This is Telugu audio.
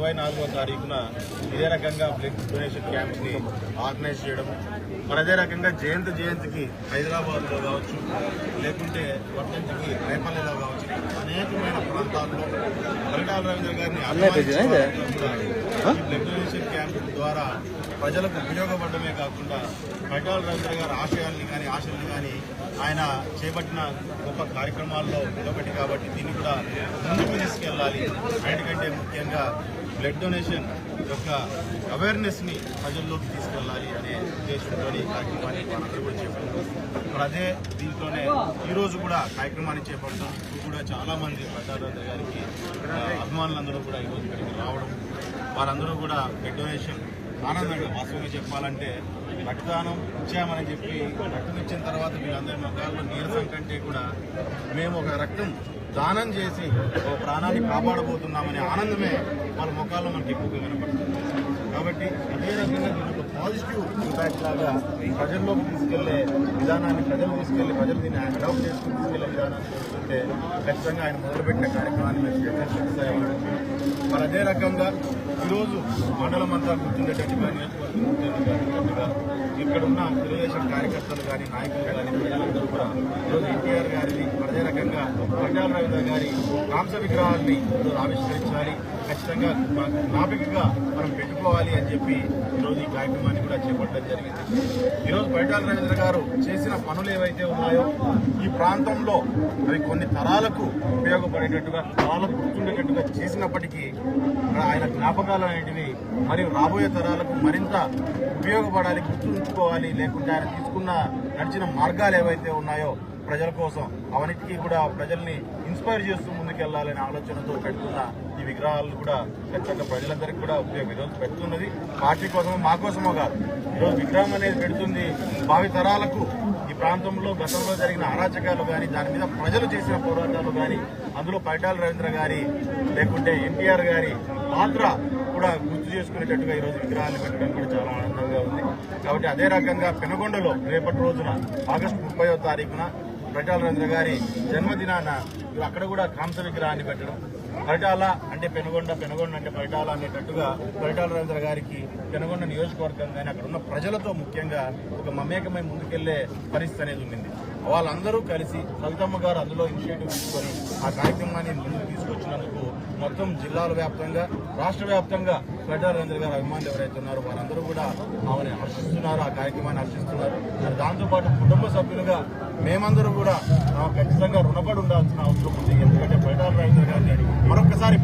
ఇరవై నాలుగో తారీఖున ఇదే రకంగా బ్లడ్ డొనేషన్ క్యాంప్ని ఆర్గనైజ్ చేయడం. మరి అదే రకంగా జయంతి జయంతికి హైదరాబాద్లో కావచ్చు లేకుంటే వర్ధంతికి రేపల్లిలో కావచ్చు అనేకమైన ప్రాంతాల్లో పరిటాల రవీంద్ర గారిని బ్లడ్ డొనేషన్ క్యాంప్ ద్వారా ప్రజలకు ఉపయోగపడమే కాకుండా పరిటాల రవీంద్ర గారి ఆశయాల్ని కానీ ఆశల్ని కానీ ఆయన చేపట్టిన గొప్ప కార్యక్రమాల్లో ఒకటి కాబట్టి దీన్ని కూడా ముందుకు తీసుకెళ్ళాలి. అన్నిటికంటే ముఖ్యంగా బ్లడ్ డొనేషన్ యొక్క అవేర్నెస్ని ప్రజల్లోకి తీసుకెళ్ళాలి అనే ఉద్దేశంతో ఈ కార్యక్రమాన్ని మనందరూ కూడా చేపట్టాం మరి అదే దీంట్లోనే ఈరోజు కూడా కార్యక్రమాన్ని చేపడతాం ఇప్పుడు కూడా చాలామంది మంది గారికి అభిమానులందరూ కూడా ఈ రోజు ఇక్కడికి రావడం వారందరూ కూడా బ్లడ్ డొనేషన్ ఆనందంగా వాస్తవంగా చెప్పాలంటే రక్తదానం ఇచ్చామని చెప్పి రక్తం ఇచ్చిన తర్వాత మీరందరి ముఖాల్లో నీరసం కంటే కూడా మేము ఒక రక్తం దానం చేసి ఒక ప్రాణాన్ని కాపాడబోతున్నామనే ఆనందమే వాళ్ళ ముఖాల్లో మనకి ఎక్కువగా కనపడుతుంది కాబట్టి అదే రకంగా దీని ఒక పాజిటివ్ ఇంపాక్ట్ లాగా ప్రజల్లోకి తీసుకెళ్ళే విధానాన్ని ప్రజలు తీసుకెళ్ళి ప్రజలు దీన్ని అడాప్ట్ చేసుకుని తీసుకెళ్ళే విధానాన్ని చూస్తుంటే ఖచ్చితంగా ఆయన మొదలుపెట్టిన కార్యక్రమాన్ని మేము స్వీకరిస్తామని మరి అదే రకంగా ఈరోజు మండలం అంతా గుర్తుండేటట్టుగా నియోజకవర్గం గుర్తుండేటట్టుగా ఇక్కడ ఉన్న తెలుగుదేశం కార్యకర్తలు కానీ నాయకులు కానీ ప్రజలందరూ కూడా ఈరోజు ఎన్టీఆర్ గారిని అదే రకంగా పట్టాల రవీంద్ర గారి కాంస విగ్రహాన్ని ఈరోజు ఆవిష్కరించాలి. ఖచ్చితంగా మా జ్ఞాపికగా మనం పెట్టుకోవాలి అని చెప్పి ఈరోజు ఈ కార్యక్రమాన్ని కూడా చేపట్టడం జరిగింది. ఈరోజు పైటాల రవీంద్ర గారు చేసిన పనులు ఏవైతే ఉన్నాయో ఈ ప్రాంతంలో అవి కొన్ని తరాలకు ఉపయోగపడేటట్టుగా తరాలకు గుర్తుండేటట్టుగా చేసినప్పటికీ ఆయన జ్ఞాపకాలు అనేటివి మరియు రాబోయే తరాలకు మరింత ఉపయోగపడాలి గుర్తుంచుకోవాలి లేకుంటే ఆయన తీసుకున్న నడిచిన మార్గాలు ఏవైతే ఉన్నాయో ప్రజల కోసం అవన్నిటికీ కూడా ప్రజల్ని ఇన్స్పైర్ చేస్తూ ముందుకెళ్ళాలనే ఆలోచనతో పెడుతున్న ఈ విగ్రహాలు కూడా ఖచ్చితంగా ప్రజలందరికీ కూడా ఉపయోగం ఈరోజు పెడుతున్నది. పార్టీ కోసమో మా కోసమో కాదు. ఈరోజు విగ్రహం అనేది పెడుతుంది. భావితరాలకు ఈ ప్రాంతంలో గతంలో జరిగిన అరాచకాలు కానీ దాని మీద ప్రజలు చేసిన పోరాటాలు కానీ అందులో పైటాల రవీంద్ర గారి లేకుంటే ఎన్టీఆర్ గారి పాత్ర కూడా గుర్తు చేసుకునేటట్టుగా ఈరోజు విగ్రహాన్ని పెట్టడం కూడా చాలా ఆనందంగా ఉంది. కాబట్టి అదే రకంగా పెనగొండలో రేపటి రోజున ఆగస్టు ముప్పైవ తారీఖున ప్రజాల రవీంద్ర గారి జన్మదినాన అక్కడ కూడా కాంస విగ్రహాన్ని పెట్టడం. పరిటాల అంటే పెనుగొండ పెనుగొండ అంటే పరిటాల అనేటట్టుగా పరిటాల రవీంద్ర గారికి పెనుగొండ నియోజకవర్గం కానీ అక్కడ ఉన్న ప్రజలతో ముఖ్యంగా ఒక మమేకమై ముందుకెళ్ళే పరిస్థితి అనేది ఉండింది. వాళ్ళందరూ కలిసి లలితమ్మ గారు అందులో ఇనిషియేటివ్ తీసుకొని ఆ కార్యక్రమాన్ని ముందుకు తీసుకొచ్చినందుకు మొత్తం జిల్లాల వ్యాప్తంగా రాష్ట్ర వ్యాప్తంగా పరిటాల రవీంద్ర గారు అభిమానులు ఎవరైతే ఉన్నారో వాళ్ళందరూ కూడా ఆమెను హర్షిస్తున్నారు ఆ కార్యక్రమాన్ని హర్షిస్తున్నారు. దాంతోపాటు కుటుంబ సభ్యులుగా మేమందరూ కూడా ఆ, ఖచ్చితంగా రుణపడి ఉండాల్సిన అవసరం ఉంది ఎందుకంటే పరిటాల మరొకసారి